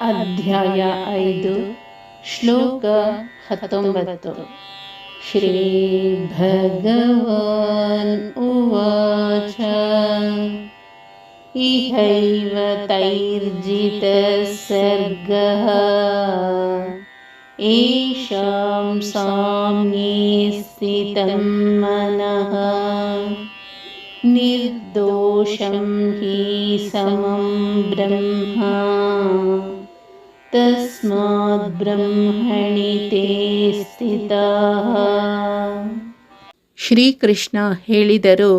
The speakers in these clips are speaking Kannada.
ಅಧ್ಯಾಯ ಐದು ಶ್ಲೋಕ ಹತ್ತೊಂಬತ್ತು ಶ್ರೀ ಭಗವಾನ್ ಉವಾಚ ಇಹೈವ ತೈರ್ಜಿತ ಸರ್ಗಃ ಏಷಾಂ ಸಾಮ್ಯೇ ಸ್ಥಿತಂ ಮನಃ निर्दोषं हि समं ब्रह्म तस्मात् ब्रह्मणि ते ಸ್ಥಿತಃ ಶ್ರೀಕೃಷ್ಣ ಹೇಳಿದರು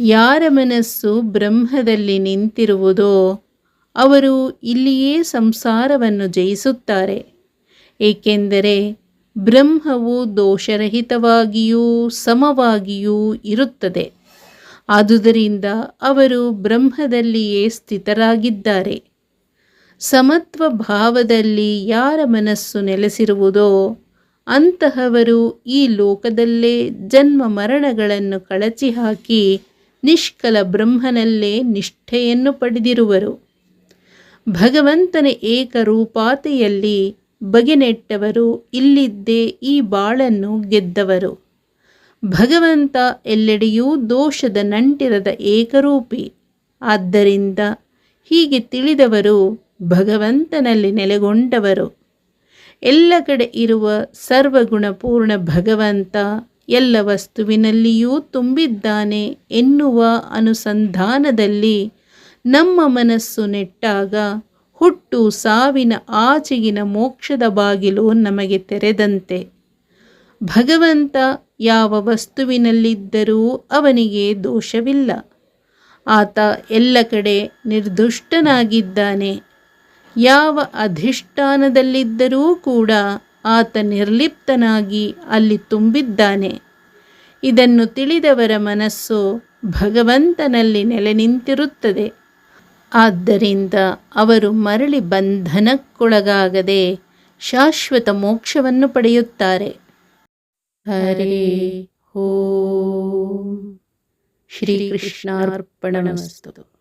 ಯಾರ ಮನಸ್ಸು ಬ್ರಹ್ಮದಲ್ಲಿ ನಿಂತಿರುವುದೋ ಅವರು ಇಲ್ಲಿಯೇ ಸಂಸಾರವನ್ನು ಜಯಿಸುತ್ತಾರೆ ಏಕೆಂದರೆ ಬ್ರಹ್ಮವು ದೋಷರಹಿತವಾಗಿಯೂ ಸಮವಾಗಿಯೂ ಇರುತ್ತದೆ ಆದುದರಿಂದ ಅವರು ಬ್ರಹ್ಮದಲ್ಲಿಯೇ ಸ್ಥಿತರಾಗಿದ್ದಾರೆ ಸಮತ್ವ ಭಾವದಲ್ಲಿ ಯಾರ ಮನಸ್ಸು ನೆಲೆಸಿರುವುದೋ ಅಂತಹವರು ಈ ಲೋಕದಲ್ಲೇ ಜನ್ಮ ಮರಣಗಳನ್ನು ಕಳಚಿ ಹಾಕಿ ನಿಷ್ಕಲ ಬ್ರಹ್ಮನಲ್ಲೇ ನಿಷ್ಠೆಯನ್ನು ಪಡೆದಿರುವರು. ಭಗವಂತನ ಏಕರೂಪಾತೆಯಲ್ಲಿ ಬಗೆನೆಟ್ಟವರು ಇಲ್ಲಿದ್ದೇ ಈ ಬಾಳನ್ನು ಗೆದ್ದವರು. ಭಗವಂತ ಎಲ್ಲೆಡೆಯೂ ದೋಷದ ನಂಟಿರದ ಏಕರೂಪಿ. ಆದ್ದರಿಂದ ಹೀಗೆ ತಿಳಿದವರು ಭಗವಂತನಲ್ಲಿ ನೆಲೆಗೊಂಡವರು. ಎಲ್ಲ ಕಡೆ ಇರುವ ಸರ್ವಗುಣಪೂರ್ಣ ಭಗವಂತ ಎಲ್ಲ ವಸ್ತುವಿನಲ್ಲಿಯೂ ತುಂಬಿದ್ದಾನೆ ಎನ್ನುವ ಅನುಸಂಧಾನದಲ್ಲಿ ನಮ್ಮ ಮನಸ್ಸು ನೆಟ್ಟಾಗ ಹುಟ್ಟು ಸಾವಿನ ಆಚೆಗಿನ ಮೋಕ್ಷದ ಬಾಗಿಲು ನಮಗೆ ತೆರೆದಂತೆ. ಭಗವಂತ ಯಾವ ವಸ್ತುವಿನಲ್ಲಿದ್ದರೂ ಅವನಿಗೆ ದೋಷವಿಲ್ಲ. ಆತ ಎಲ್ಲ ಕಡೆ ನಿರ್ದುಷ್ಟನಾಗಿದ್ದಾನೆ. ಯಾವ ಅಧಿಷ್ಠಾನದಲ್ಲಿದ್ದರೂ ಕೂಡ ಆತ ನಿರ್ಲಿಪ್ತನಾಗಿ ಅಲ್ಲಿ ತುಂಬಿದ್ದಾನೆ. ಇದನ್ನು ತಿಳಿದವರ ಮನಸ್ಸು ಭಗವಂತನಲ್ಲಿ ನೆಲೆ ನಿಂತಿರುತ್ತದೆ ಆದ್ದರಿಂದ ಅವರು ಮರಳಿ ಬಂಧನಕ್ಕೊಳಗಾಗದೆ ಶಾಶ್ವತ ಮೋಕ್ಷವನ್ನು ಪಡೆಯುತ್ತಾರೆ. ಹರೇ ಓಂ. ಶ್ರೀಕೃಷ್ಣಾರ್ಪಣಮಸ್ತು.